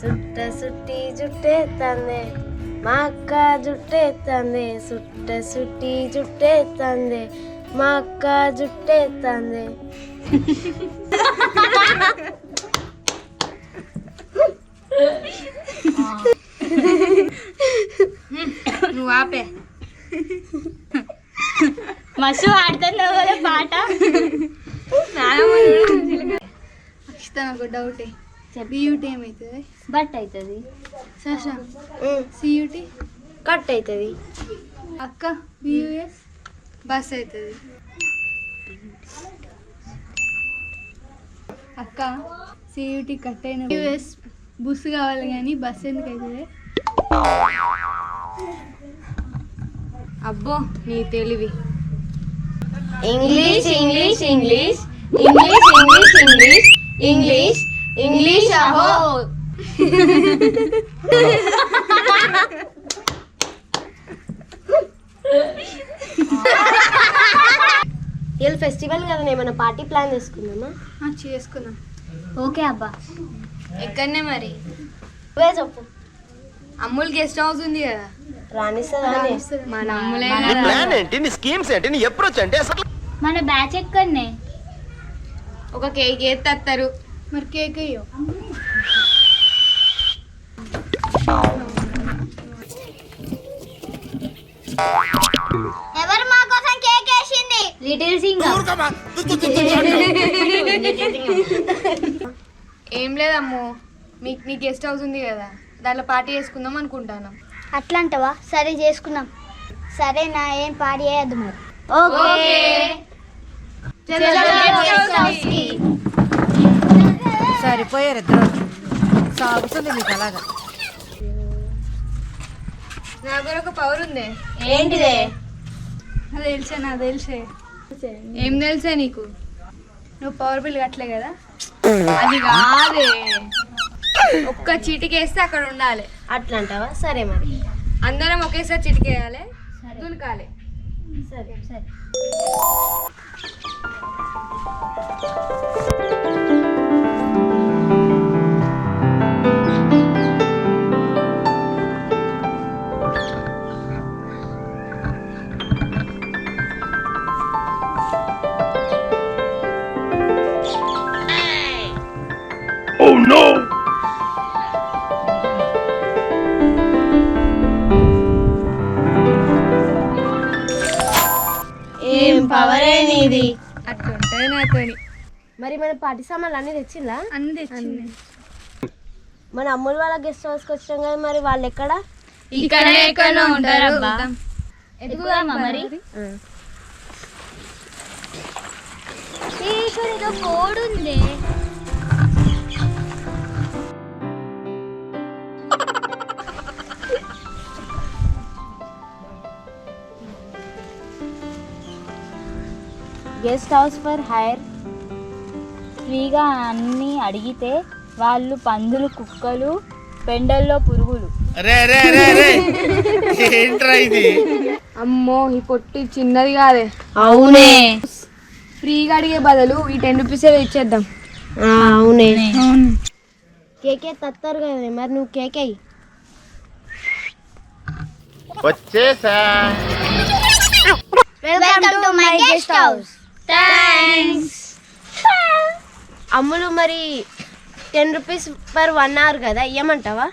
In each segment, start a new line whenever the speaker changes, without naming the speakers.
సుట్ట సుట్టి జుట్టే తందే. మా అక్క జుట్టే తందే. సుట్ట సుట్టి జుట్టే తందే. మా అక్క జుట్టే తందే.
నువ్వు ఆపే.
మస్తు ఆడుతున్నావు కదా పాట
అక్షిత నాకు డౌటే బియూటీ ఏమవుతుంది
బట్ అవుతుంది
సషా సియూటీ
కట్ అవుతుంది
అక్క బియూఎస్ బస్ అవుతుంది అక్క సియూటీ కట్ అయిన బియూఎస్ బుస్ కావాలి కానీ బస్ ఎందుకు అవుతుంది అబ్బో నీ తెలివి.
English English English English English English English English అహో. ఇవాళ ఫెస్టివల్ కదా ఏమైనా పార్టీ ప్లాన్ చేసుకుందామా?
ఆ, చేసుకుందాం.
ఓకే అబ్బా.
ఎక్కడనే మరి?
నువ్వే చెప్పు.
అమ్ముల్ గెస్ట్ హౌస్ ఉంది కదా. మన అమ్ములే
నీ ప్లాన్ ఏంటి? నీ స్కీమ్స్ ఏంటి? నీ అప్రోచ్ ఏంటి? అసలు
మన బ్యాచ్ ఎక్కడనే?
ఒక కేక్ ఎత్తేస్తారు మరి కేక్ అయ్యో
ఎవరు మా కోసం కేక్ వేసింది లిటిల్ సింగర్
ఏం లేదమ్ము మీకు నీ గెస్ట్ హౌస్ ఉంది కదా దాంట్లో పార్టీ చేసుకుందాం అనుకుంటాను
అట్లంటవా సరే చేసుకుందాం సరే నా ఏం పాడి చేయద్దు మరి
ఓకే
సరిపోయారు ఇద్దరు సాగుతుంది మీకు అలాగా.
నా దగ్గర ఒక పవర్ ఉంది.
ఏంటిదే?
అది తెలిసే నాకు తెలిసే. ఏం తెలుసే నీకు? నువ్వు పవర్ బిల్ కట్టలే కదా? అది కాదే. ఒక్క చీటికేస్తే అక్కడ ఉండాలి.
అట్లా అంటావా సరే మరి.
అందరం ఒకేసారి చిటికేయాలి. దునకాలి
సరే సరే.
ఏం పవరే
నాతోని.
మరి మన పార్టీ సామాన్లు అన్ని తెచ్చిందా?
అన్ని తెచ్చింది.
మన అమ్ములు వాళ్ళ గెస్ట్ హౌస్కి వచ్చాం కదా మరి వాళ్ళు ఎక్కడ?
ఇక్కడ ఎక్కడో ఉంటారు
ఎదుగుదామా మరి? ఇక్కడ ఏదో కోడ్ ఉంది
గెస్ట్ హౌస్ ఫర్ హైర్.
ఫ్రీగా అన్ని అడిగితే వాళ్ళు పందులు కుక్కలు పెండల్లో పురుగులు.
అమ్మో ఈ పొట్టి చిన్నది కాదే.
అవునే.
ఫ్రీగా అడిగే బదులు ఈ టెన్ రూపీస్ ఇచ్చేద్దాం
అవునే. కేకే తత్తారు కదా మరి నువ్వు కేకే.
వచ్చేసా.
Welcome to my guest house thanks
Ammulu మరి ten rupees per one hour కదా ఇవ్వమంటావా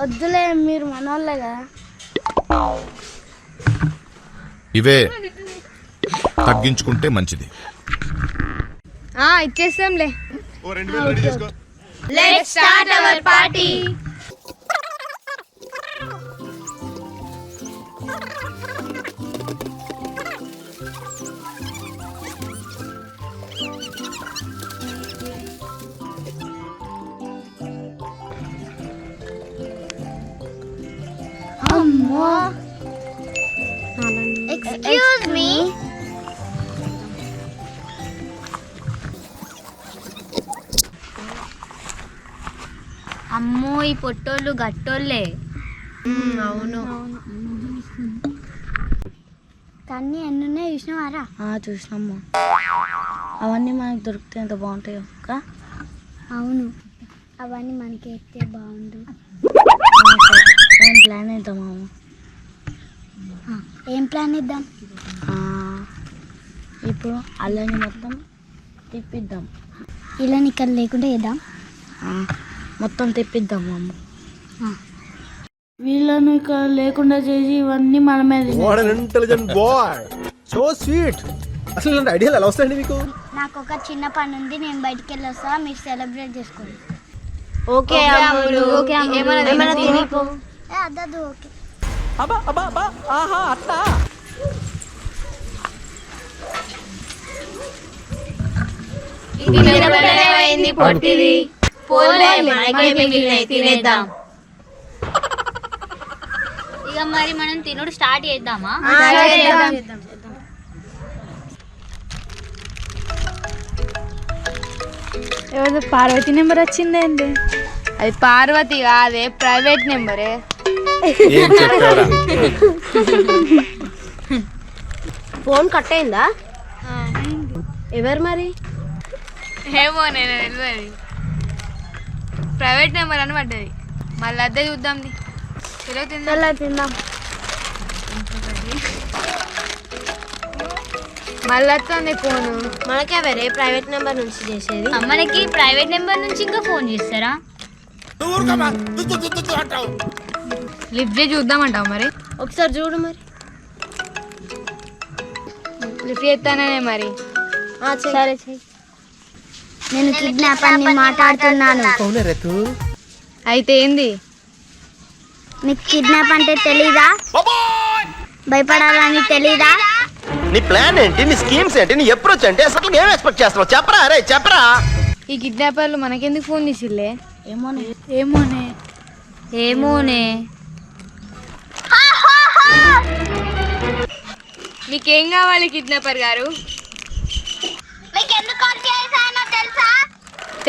వద్దులే మీరు మనోళ్ళే కదా.
ఇవే తగ్గించుకుంటే మంచిది.
ఆ ఇచ్చేస్తాంలే.
లెట్స్ స్టార్ట్ అవర్ పార్టీ అమ్మో. ఎక్స్క్యూజ్ మీ అమ్మో ఈ పొట్టోళ్ళు గట్టోళ్ళే.
అవును.
తన్ని ఎన్ని ఉన్నాయి చూసినావారా
చూసినమ్మా. అవన్నీ మనకు దొరికితే ఎంత బాగుంటాయో అక్క?
అవును. అవన్నీ మనకి ఎత్తే బాగుండు.
ప్లాన్ అవుతాం మామ.
ఆ, ఏం ప్లాన్ ఇద్దాం
ఆ, ఇప్పుడు అల్లని మొత్తం తిప్పిద్దాం.
ఇలా ఇక్కడ లేకుండా వేద్దాం?
ఆ, మొత్తం తిప్పిద్దాం మామ.
వీళ్ళను ఇక లేకుండా చేసి ఇవన్నీ మన మీద
what an intelligent boy so sweet అసలు ఇలాంటి ఐడియాలు ఎలా వస్తాయండి మీకు?
నాకు ఒక చిన్న పని ఉంది నేను బయటికి వెళ్ళి వస్తా మీరు సెలబ్రేట్ చేసుకోండి.
ఓకే పొట్టిది. పోలే మనకే మిగిలినాయి తినేద్దాం.
ఇక మరి మనం తినుడు స్టార్ట్ చేద్దామా?
ఎవరిదో పార్వతి నెంబర్ వచ్చిందేంటి అది పార్వతి కాదే ప్రైవేట్ నెంబరే.
ఏం చెప్పావురా?
ఫోన్ కట్ అయిందా ఎవరు మరి?
ఏమో నేను తెలియదు ప్రైవేట్ నెంబర్ అని పడ్డది. మళ్ళీ అద్దె చూద్దాం తిందాం. మళ్ళీ వస్తుంది ఫోను.
మనకే వేరే ప్రైవేట్ నెంబర్ నుంచి చేసేది?
మనకి ప్రైవేట్ నెంబర్ నుంచి ఇంకా ఫోన్ చేస్తారా?
లిఫ్ట్ చేసి చూద్దామంటావు మరి?
ఒకసారి చూడు మరి.
లిఫ్ట్ చేస్తానే మరి.
సరే
నేను కిడ్నాప్ అని మాట్లాడుతున్నాను.
అయితే ఏంది?
నీకు కిడ్నాప్ అంటే తెలీదా? భయపడాలని తెలీదా?
నీ ప్లాన్ ఏంటి? నీ స్కీమ్స్ ఏంటి? నీ అప్రోచ్ ఏంటి? అసలు ఏం ఎక్స్పెక్ట్ చేస్తున్నావు? చెప్పరా అరే చెప్పరా.
ఈ కిడ్నాపర్లు మనకెందుకు ఫోన్ చేసిల్లే
ఏమోనే.
ఏమోనే? ఏమోనే? మీకేం కావాలి కిడ్నాపర్ గారు?
మీకు ఎందుకు కాల్ చేశానో తెలుసా?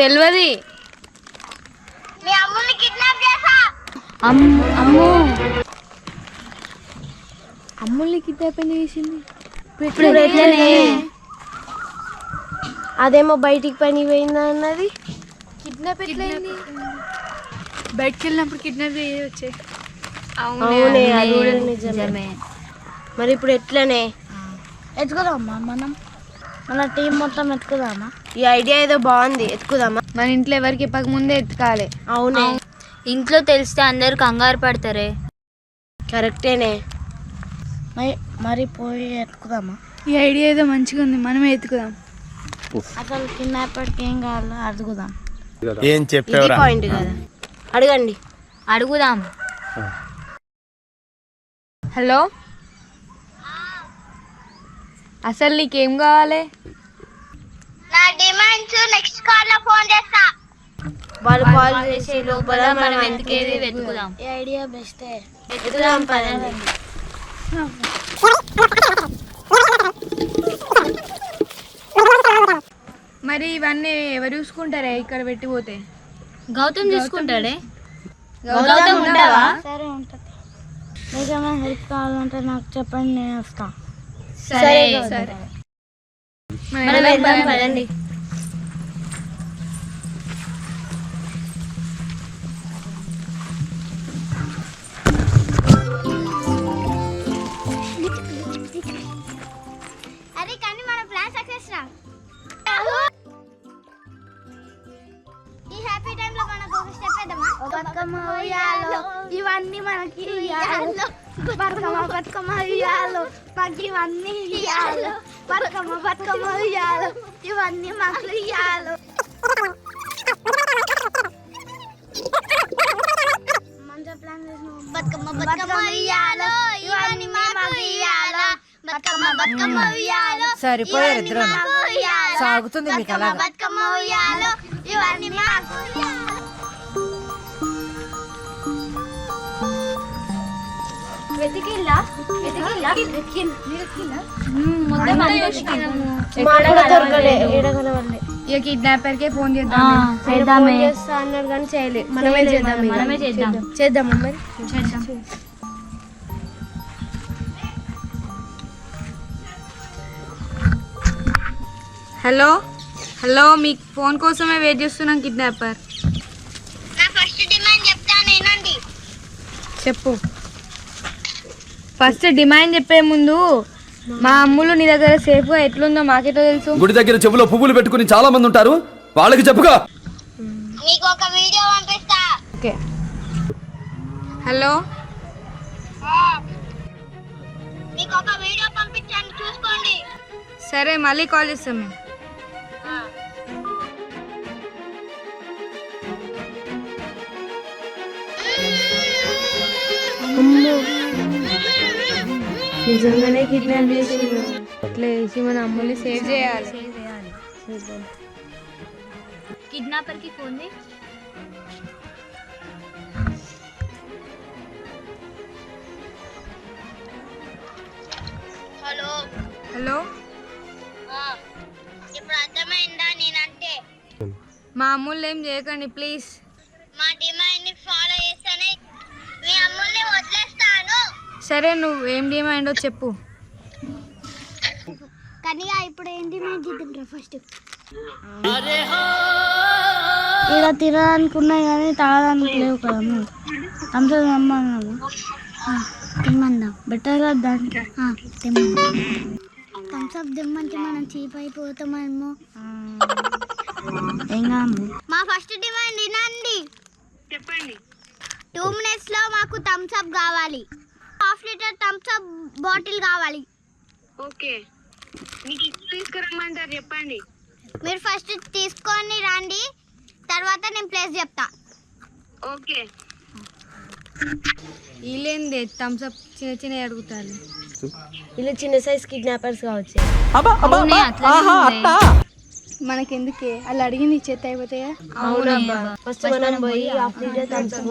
తెలియదు
మీ అమ్ముని కిడ్నాప్ చేసా
అమ్ము. అమ్ముల్ని కిడ్నాప్ ఎందుకు చేసింది?
ఇప్పుడు ఎట్లనే అదేమో బయటికి పని పోయిందా అన్నది?
కిడ్నాప్ ఎట్లయింది? బయటకు వెళ్ళినప్పుడు కిడ్నాప్ చేయవచ్చే
అవునే అది కూడా నిజమే. మరి ఇప్పుడు ఎట్లనే?
ఎత్తుకుదామా మనం? మన టీం మొత్తం ఎత్తుకుదామా?
ఈ ఐడియా ఏదో బాగుంది ఎత్తుకుదామా?
మన ఇంట్లో ఎవరికి ఇప్పక ముందే ఎత్తుకాలి.
అవునే.
ఇంట్లో తెలిస్తే అందరు కంగారు పడతారే.
కరెక్టేనే.
మరి మరి పోయి ఎత్తుకుదామా?
ఈ ఐడియా ఏదో మంచిగా ఉంది మనమే ఎత్తుకుదాం.
అసలు కిడ్నాపర్కి ఏం కావాలో అడుగుదాం.
ఏం
ఇది
చెప్పావురా
పాయింట్ కదా. అడగండి.
అడుగుదాం.
హలో? అసలు నీకేం కావాలి?
నా డిమాండ్స్ నెక్స్ట్ కాల్లో ఫోన్ చేస్తా.
వాళ్ళు కాల్ చేసే లోపల మనం
వెతికేది. వెతుకుదాం.
ఈ ఐడియా బెస్టే.
ఎత్తుకుదాం పదండి.
మరి ఇవన్నీ ఎవరు చూసుకుంటారే ఇక్కడ పెట్టి పోతే?
గౌతమ్ చూసుకుంటాడే?
గౌతమ్ ఉంటావా?
సరే మీకేమైనా హెల్ప్ కావాలంటే నాకు చెప్పండి నేను వస్తా.
సరే. సరే.
మనం వెళ్దాం పదండి.
మాకు ఇవన్నీ ఇయ్యాలో. బతుకమ్మ బతుకమ్మ ఉయ్యాలో ఇవన్నీ మాకు ఇయ్యాలో. బతుకమ్మ బతుకమ్మ ఉయ్యాలో ఇవన్నీ మాకు ఇయ్యాలో. బతుకమ్మ బతుకమ్మ ఉయ్యాలో
సరిపోయారు ఇద్దరు సాగుతుంది మీకు అలాగా?
బతుకమ్మ ఇవన్నీ మాకు
కిడ్నాపర్కే ఫోన్ చేద్దాం
చేద్దామే అన్నారు కానీ చేయలేదు మనమే చేద్దాం.
చేద్దాం.
చేద్దాం మరి
హలో? హలో మీ ఫోన్ కోసమే వెయిట్ చేస్తున్నాం కిడ్నాపర్. చెప్పు. ఫస్ట్ డిమాండ్ చెప్పే ముందు మా అమ్ములు నీ దగ్గర సేఫ్గా ఎట్లుందో మాకెటో తెలుసు?
గుడి దగ్గర చెవులో పువ్వులు పెట్టుకుని చాలా మంది ఉంటారు. వాళ్ళకి
ఒక వీడియో పంపిస్తా.
ఓకే. హలో?
మీకు ఒక వీడియో పంపించాను చూసుకోండి.
సరే మళ్ళీ కాల్ చేస్తాం మేము.
నిజంగానే కిడ్నాప్ చేసిండు.
ఇట్లా చేసి మన అమ్ముల్ని సేవ్ చేయాలి.
కిడ్నాపర్కి ఫోన్ హలో.
హలో.
ఇప్పుడు అర్థమైందా నేనంటే?
మా అమ్ముల్ని ఏం చేయకండి ప్లీజ్ సరే నువ్వు ఏం డిమాండో చెప్పు.
కానీ ఇప్పుడు ఏం డిమాండ్ చేద్దాం ఫస్ట్
ఇలా తినడానికి ఉన్నాయి కానీ తాగడానికి లేవు కదా అమ్మ. అంత తెమ్మన్నాము తిమ్మందాం బెటర్ దానికి. తిమ్మందాం
థమ్స్ అప్ దమ్మంటే మనం చీప్ అయిపోతామేమో.
ఏం కాము
మా ఫస్ట్ డిమాండ్ వినండి. చెప్పండి. టూ మినిట్స్లో మాకు థమ్స్ అప్ కావాలి. Half litre Thums Up bottle కావాలి.
ఓకే. మీకు తీసుకురమ్మంటారు చెప్పండి.
మీరు ఫస్ట్ తీసుకొని రండి. తర్వాత నేను ప్లేస్ చెప్తా.
ఓకే. వీళ్ళేంది థమ్స్ అప్ చిన్న చిన్న అడుగుతారు.
వీళ్ళు చిన్న సైజ్ కిడ్నాపర్స్ కావచ్చు.
మనకెందుకే? వాళ్ళు అడిగింది ఇచ్చేత అయిపోతాయా?
అవునబ్బా. ఫస్ట్ మనం పోయి హాఫ్ లీటర్ థమ్స్ అప్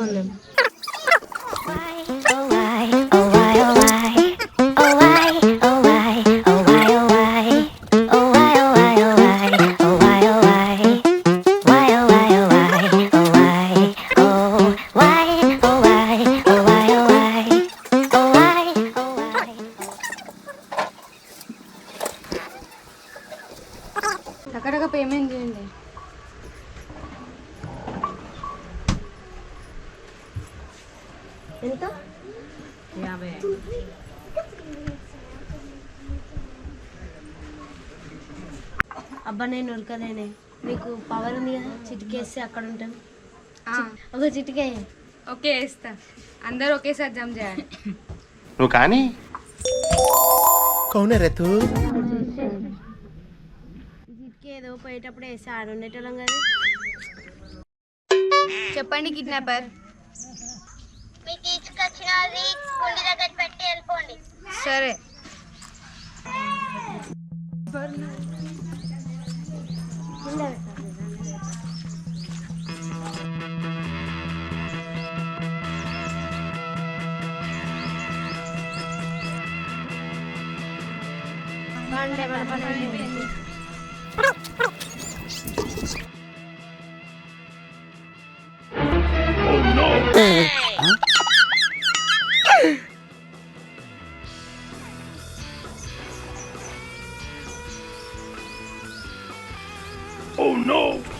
చిటికేస్తే అక్కడ ఉంటాం. ఒక చిటికే.
ఓకే వేస్తా. అందరు ఒకేసారి జంప్ చేయాలి.
నువ్వు కానీ.
కౌనే రే తూ
చిటికే ఏదో పోయేటప్పుడు వేస్తే ఆడ ఉండేటోళ్ళం కదా.
చెప్పండి కిడ్నాపర్.
మీకు తీసుకొచ్చినది కుండి దగ్గర పెట్టి వెళ్ళిపోండి.
సరే.
పార్టీ లేదా పుష్ప
బతుకమ్మ ఉయ్యాలో మాకు ఈరోజు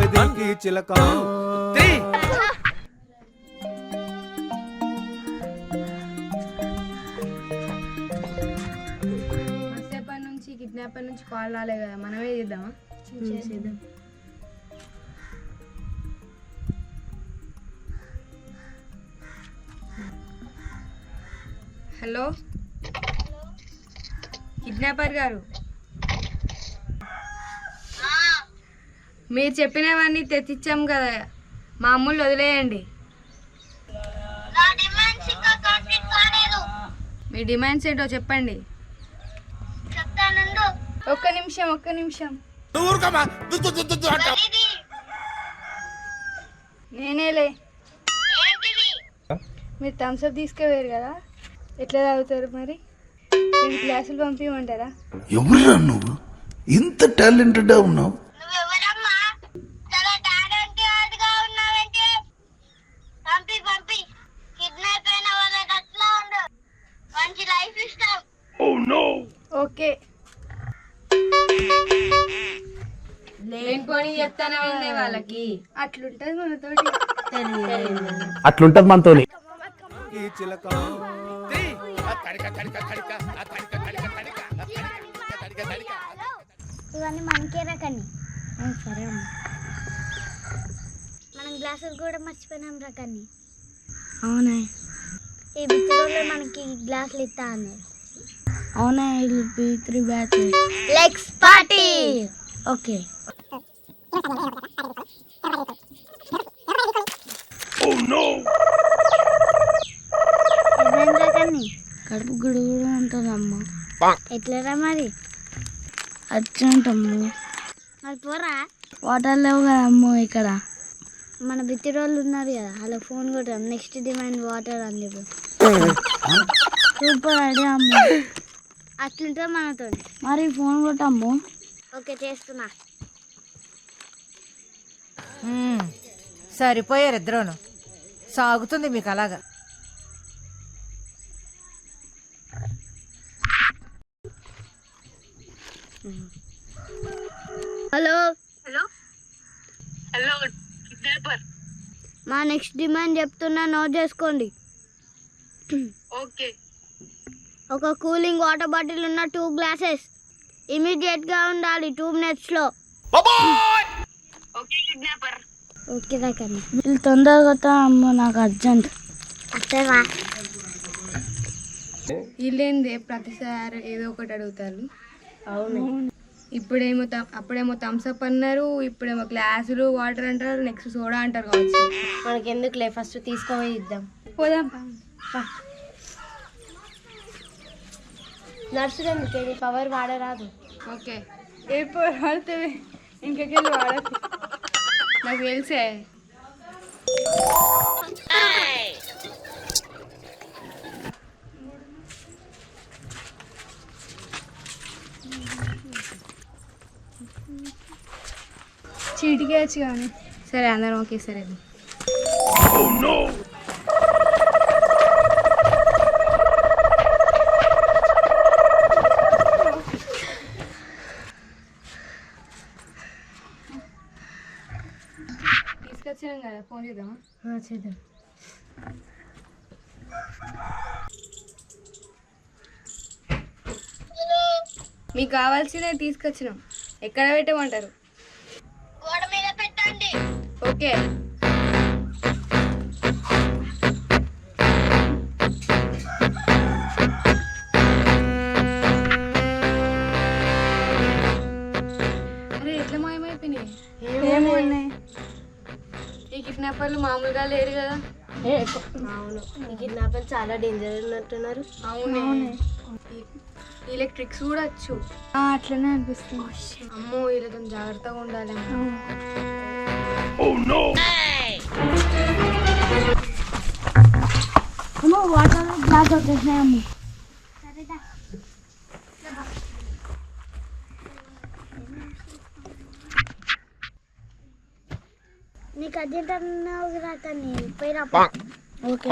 వెదికి చిలక.
మస్తేపటి నుంచి కిడ్నాపర్ నుంచి కాల్ రాలే కదా మనమే చేద్దామా?
చేసేద్దాం
హలో కిడ్నాపర్ గారు. మీరు చెప్పినవన్నీ తెచ్చిచ్చాం కదా. మా అమ్ముళ్ళు వదిలేయండి. మీ డిమాండ్స్ ఏంటో చెప్పండి. ఒక్క నిమిషం ఒక్క నిమిషం. నేనేలే.
ఏంటిది?
మీరు థమ్స్అప్ తీసుకుపోయారు కదా. ఎట్లా తాగుతారు మరి? నేను క్లాసులు పంపించమంటారా
ఎవరురా నువ్వు? ఇంత టాలెంటెడ్ ఉన్నావు
పంపి కిడ్నాప్ అయిన వాళ్ళకి అట్లా ఉండు. మంచి లైఫ్ ఇస్తాం. ఇవన్నీ మనకే రకండి సరే అమ్మా. మనం గ్లాసులు కూడా మర్చిపోయినాం రకాన్ని
అవునా?
ఈ బిచ్చరోళ్ళు మనకి గ్లాసులు ఇస్తా అన్నారు.
అవునా ఇది B three batch?
Legs party!
Okay.
ఏమైంది రకాన్ని
కడుపు గుడుగుడు ఉంటుందమ్మా.
ఎట్లరా మరి?
అర్జెంట్ అమ్ము
మరి పోరా?
వాటర్ లేవు కదమ్మో ఇక్కడ.
మన బిత్తిరోళ్ళు ఉన్నారు కదా అలా ఫోన్ కొట్టాం నెక్స్ట్ డిమాండ్ వాటర్ అని చెప్పి.
Super idea Ammu.
అట్లుంటుంది మనతో
మరి ఫోన్ కొట్టమ్ము.
ఓకే చేస్తున్నా.
సరిపోయారు ఇద్దరును. సాగుతుంది మీకు అలాగా
హలో హలో హలో మా నెక్స్ట్ డిమాండ్ చెప్తున్నా నోట్ చేసుకోండి.
ఓకే.
ఒక కూలింగ్ వాటర్ బాటిల్ ఉన్న టూ గ్లాసెస్ ఇమీడియట్గా ఉండాలి టూ మినిట్స్లో ఓకే
వీళ్ళు తొందరగా అమ్మ నాకు అర్జెంట్.
వస్తావా
వీళ్ళేంది ప్రతిసారి ఏదో ఒకటి అడుగుతారు. అవును. ఇప్పుడేమో త- అప్పుడేమో థమ్స్అప్ అన్నారు ఇప్పుడేమో గ్లాసులు వాటర్ అంటారు నెక్స్ట్ సోడా అంటారు కావచ్చు.
మనకి ఎందుకులే ఫస్ట్ తీసుకోపోయి ఇద్దాం
పోదాం
నర్సులు పవర్ వాడరాదు.
ఓకే. ఏ పోరు వాడుతుంది ఇంకెళ్ళి వాడదు నాకు తెలిసే. చీటికి వచ్చి కానీ సరే అందరం ఓకే సరే. తీసుకొచ్చాం కదా ఫోన్ చేద్దామా?
చేద్దాం.
మీకు కావాల్సినవి తీసుకొచ్చినాం. ఎక్కడ పెట్టమంటారు? ఓకే. అరే ఎట్లా మాయమైపోయినాయి? ఈ కిడ్నాపర్లు మామూలుగా లేరు కదా.
అవును. ఈ కిడ్నాపర్ చాలా డేంజర్ ఉన్నట్టున్నారు.
అవునే. ఎలక్ట్రిక్స్ కూడా వచ్చు.
అట్లనే అనిపిస్తుంది.
అమ్మో వీళ్ళతో జాగ్రత్తగా ఉండాలి
అమ్మో వాటర్ గ్లాస్ వచ్చేసినాయి అమ్మ
నీకు అర్జెంట్ అన్నావు రాకని పోయిరా
ఓకే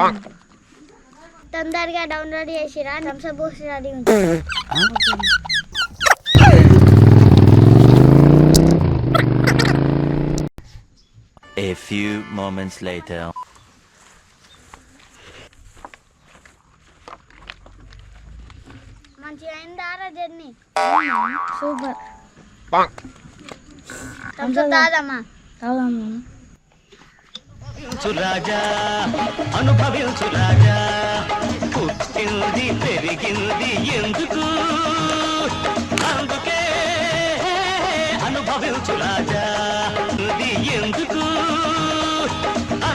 తొందరగా డౌన్లోడ్ చేసిరా థమ్స్అప్ బూస్ట్ రెడీ ఉంటుంది
few moments later.
మంచిగా అయిందారా జర్నీ?
సూపర్.
తాదమ్మా
అవునమ్మా
రాజా అనుభవించు రాజా. పుట్టింది పెరిగింది ఎందుకు? అందుకే అనుభవించు రాజా. ఎందుకు?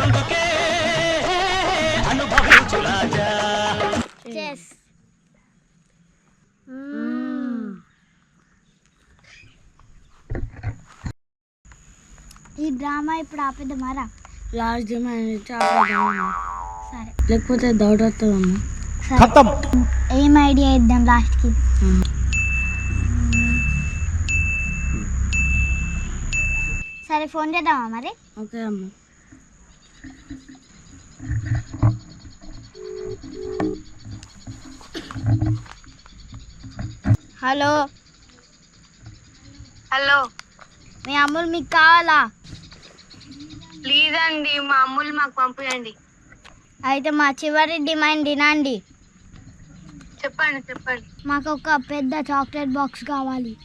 అందుకే అనుభవించు రాజా
చెస్ ఈ డ్రామా ఇప్పుడు ఆపేద్దామారా?
లాస్ట్ ఆపేద్దామమ్మా.
సరే.
లేకపోతే డౌట్ వస్తుందమ్మా
ఖతం
ఏం ఐడియా ఇద్దాం లాస్ట్కి? సరే ఫోన్ చేద్దామా మరి?
ఓకే అమ్మ.
హలో.
హలో.
మీ అమ్ములు మీకు కావాలా?
ప్లీజ్ అండి మా అమ్ములు మాకు పంపించండి
అయితే మా చివరి డిమాండ్ వినండి.
చెప్పండి చెప్పండి.
మాకు ఒక పెద్ద చాక్లెట్ బాక్స్ కావాలి.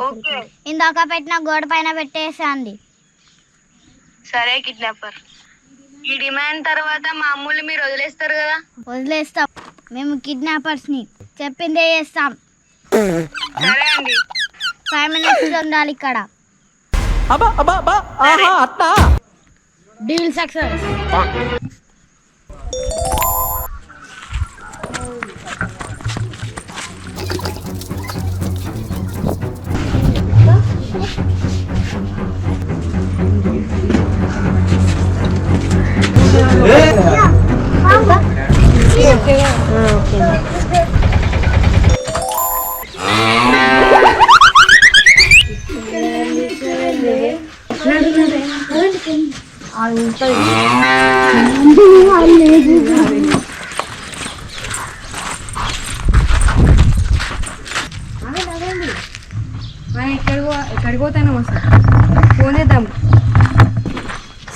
ఓకే.
ఇందాక పెట్టిన గోడ పైన పెట్టేసండి.
సరే కిడ్నాపర్. ఈ డిమాండ్ తర్వాత మా అమ్ముల్ని మీరు వదిలేస్తారు కదా?
వదిలేస్తాం. మేము కిడ్నాపర్స్ని చెప్పిందే చేస్తాం.
సరే అండి.
ఫైవ్ మినిట్స్ ఉండాలి ఇక్కడ.
Deal success.
ఓకే ఎక్కడికి పో- ఎక్కడికి పోతాను అసలు ఫోన్ చేద్దాం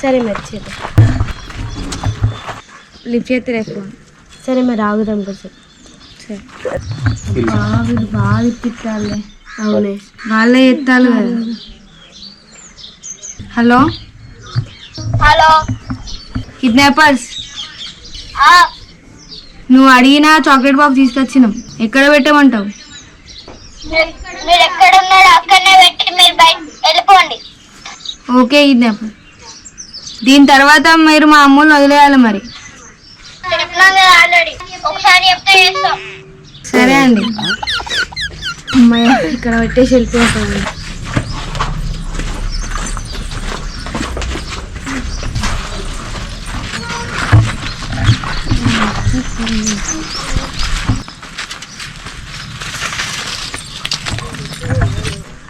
సరే మరి చేద్దాం
లిఫ్ట్ చేస్తే ఫోన్
సరే మరి ఆగుదాం కొంచెం.
బాగా ఇప్పించాలి
అవునే.
వాళ్ళే ఎత్తాలి కదా. హలో?
హలో.
కిడ్నాపర్స్? నువ్వు అడిగిన చాక్లెట్ బాక్స్ తీసుకొచ్చినాం. ఎక్కడ పెట్టమంటావు?
మీరు ఎక్కడ ఉన్నారో అక్కడనే పెట్టి మీరు బయట వెళ్ళిపోండి.
Okay kidnapper. దీని తర్వాత మీరు మా అమ్ముల్ని వదిలేయాలి మరి.
చెప్పినాం కదా ఆల్రెడీ. ఒకసారి చెప్తే చేస్తాం.
సరే అండి. అమ్మాయి ఇక్కడ పెట్టేసి వెళ్ళిపోతాను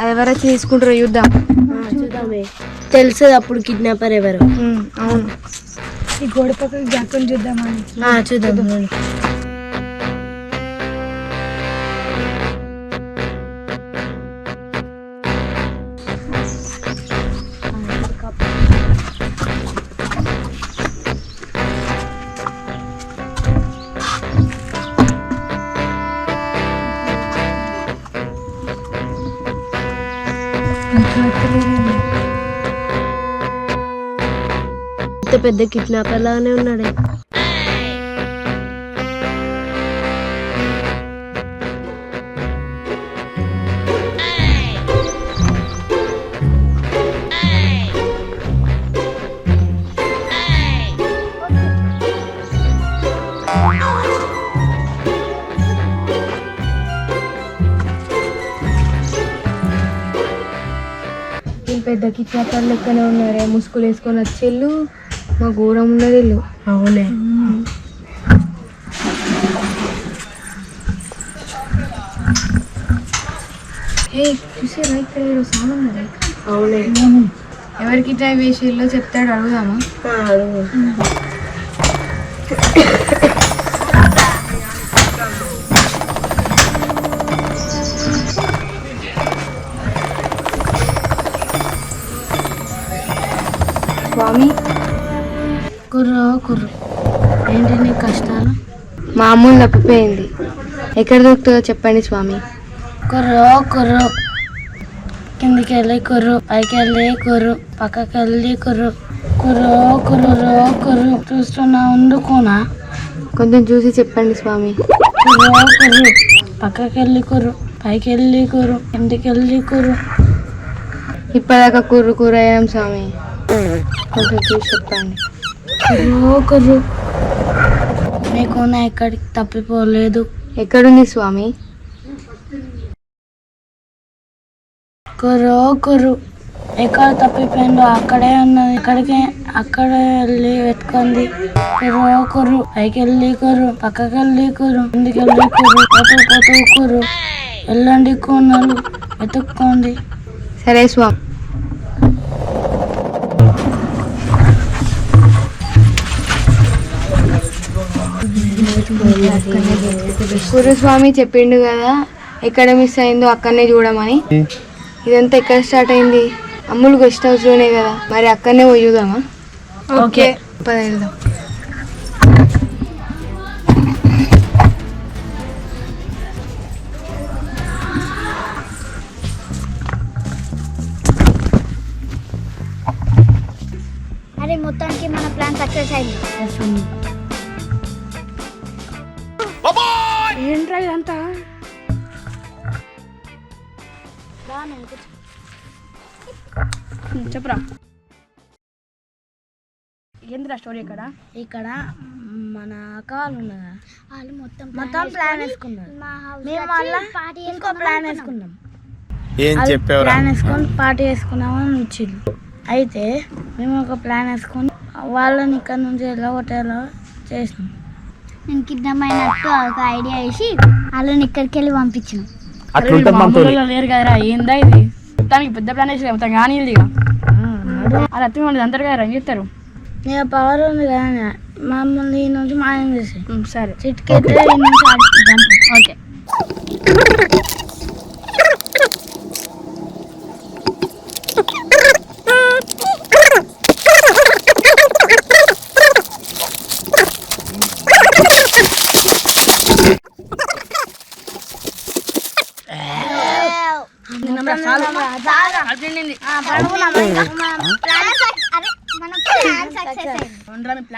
అది ఎవరో తీసుకుంటారో చూద్దాం.
చూద్దామే. తెలుసు అప్పుడు కిడ్నాపర్ ఎవరు.
అవును. ఈ గోడ పక్కన జాతకం చూద్దామని
చూద్దాం. పెద్ద కిడ్నాపర్ లాగానే ఉన్నాడే.
పెద్ద కిడ్నాపర్ లెక్కనే ఉన్నారే? ముసుగులు వేసుకొని వచ్చేళ్ళు. మా ఘోరం ఉన్నది
అవునే.
హే చూసారా? ఇక్కడ ఏదో సామాన్ ఉన్నది.
అవునే.
ఎవరికి డ్రైవ్ చేసిల్లో చెప్తాడు అడుగుదామా?
కుర్రో కుర్రు ఏంటి నీ కష్టాలు?
మా అమ్ముని తప్పిపోయింది. ఎక్కడ దొరుకుతుందో చెప్పండి స్వామి.
కుర్రో కుర్రు కిందికి వెళ్ళి కుర్రు పైకి వెళ్ళి కుర్రు పక్కకి వెళ్ళి కుర్రు కుర్రో కుర్రో కుర్రు చూస్తున్నా ఉండుకోనా
కొంచెం చూసి చెప్పండి స్వామి.
కుర్రో కుర్రు పక్కకి వెళ్ళి కుర్రు పైకి వెళ్ళి కుర్రు కిందికి వెళ్ళి కుర్రు
ఇప్పటిదాకా కూర కూర అయ్యాం స్వామి. కొంచెం చూసి చెప్పండి.
కుర్రో నీకు నా ఎక్కడికి తప్పిపోలేదు.
ఎక్కడుంది స్వామి?
కుర్రో కుర్రు ఎక్కడ తప్పిపోయిందో అక్కడే ఉన్నది. అక్కడికి అక్కడే వెళ్ళి వెతుకుంది కుర్రో కుర్రు పైకి వెళ్ళి కుర్రు పక్కకి వెళ్ళి కుర్రు ముందుకు వెళ్ళి కుర్రు పోతూ పోతూ కుర్రు వెళ్ళండి కొన్నాళ్ళు వెతుక్కోండి.
సరే స్వామి. గురుస్వామి చెప్పిండు కదా ఎక్కడ మిస్ అయిందో అక్కడనే చూడమని. ఇదంతా ఎక్కడ స్టార్ట్ అయింది? అమ్ములు గెస్ట్ హౌస్లోనే కదా మరి అక్కడనే పోయి చూద్దామా? ఓకే. పద వెళ్దాం.
అరే మొత్తానికి మన ప్లాన్ సక్సెస్ అయింది.
ఏంట్రా ఇదంతా? చెప్పరా. ఏంద్రా స్టోరీ ఇక్కడ?
ఇక్కడ మన అక్క వాళ్ళు ఉన్నదా?
వాళ్ళు మొత్తం
మొత్తం ప్లాన్ వేసుకున్నారు. మేము మళ్ళా ఇంకో ప్లాన్. వేసుకున్నాం.
ఏం
వాళ్ళు
చెప్పావురా?
ప్లాన్ వేసుకొని పార్టీ వేసుకున్నామని వచ్చింది అయితే మేము ఒక ప్లాన్ వేసుకొని వాళ్ళని ఇక్కడ నుంచి వెళ్ళగొట్టేలా చేసినాం.
నేను కిడ్నాప్ అయినట్టు ఒక ఐడియా వేసి వాళ్ళని ఇక్కడికి వెళ్ళి పంపించిన
లేరు కదరా ఏందా ఇది? మొత్తానికి పెద్ద ప్లాన్ వేసి మొత్తం కానీ అది అత్తి వాళ్ళు అంటారు కదరా ఏం చెప్తారు
ఇక పవర్ ఉంది కదా మమ్మల్ని ఈ నుంచి మాయం చేసి
సరే.
చిటికెత్తే ఈ నుంచి ఆడుకుంటాం
ఓకే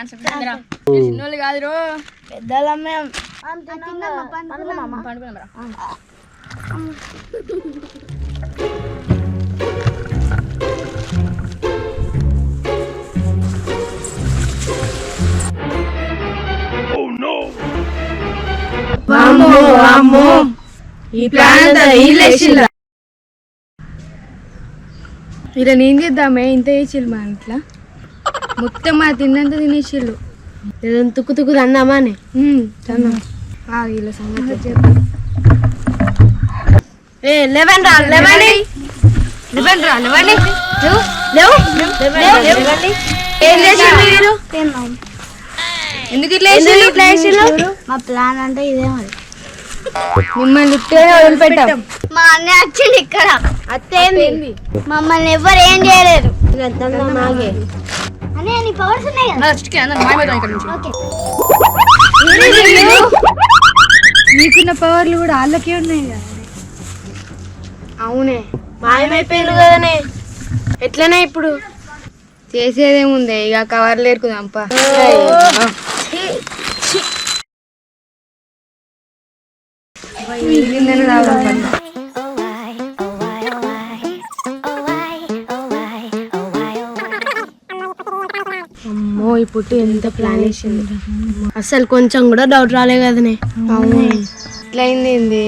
చిన్నోళ్ళు పండుకున్నాం ఈ ప్లాన్ ఇలా నేను చేద్దామే. ఇంత చేసిల్లు మా ఇంట్లో. మొత్తం మా తిన్నంత తినేసిల్లు
ఏదైనా తుక్కు తుక్కు అందామా అని?
తిన్నాం. వీళ్ళ సంగతి చెప్పు.
ఏ లెవెన్ రా లెవెన్
ఇవ్వండి రా ఇవ్వండి
లేవు లేవండి ఏం చేసిండ్రు మీరు?
ఎందుకు ఇట్లా
ఎందుకు
వేసిల్లు?
ఇట్లా వేసిండ్రు?
మా ప్లాన్ అంటే ఇదే మరి.
మిమ్మల్ని వదిలిపెట్టాం.
మా అన్న వచ్చింది ఇక్కడ.
అత్తేంది?
మమ్మల్ని ఎవరు ఏం
మాగే.
అనే నీ పవర్స్ ఉన్నాయి కదా?
ఫస్ట్కి అందరం మాయమవుతాం ఇక్కడ నుంచి.
ఓకే.
నీకున్న పవర్లు కూడా వాళ్ళకే ఉన్నాయి కదా. అవునే
మాయమైపోయిండ్రు కదనే. ఎట్లనే ఇప్పుడు?
చేసేదేముంది ఇక కవర్లు ఏరుకుందాంప
అమ్మో ఈ పుట్టి ఎంత ప్లాన్ వేసింది అసలు కొంచెం కూడా డౌట్ రాలే కదనే.
అవును. ఇట్లా అయింది ఏంది.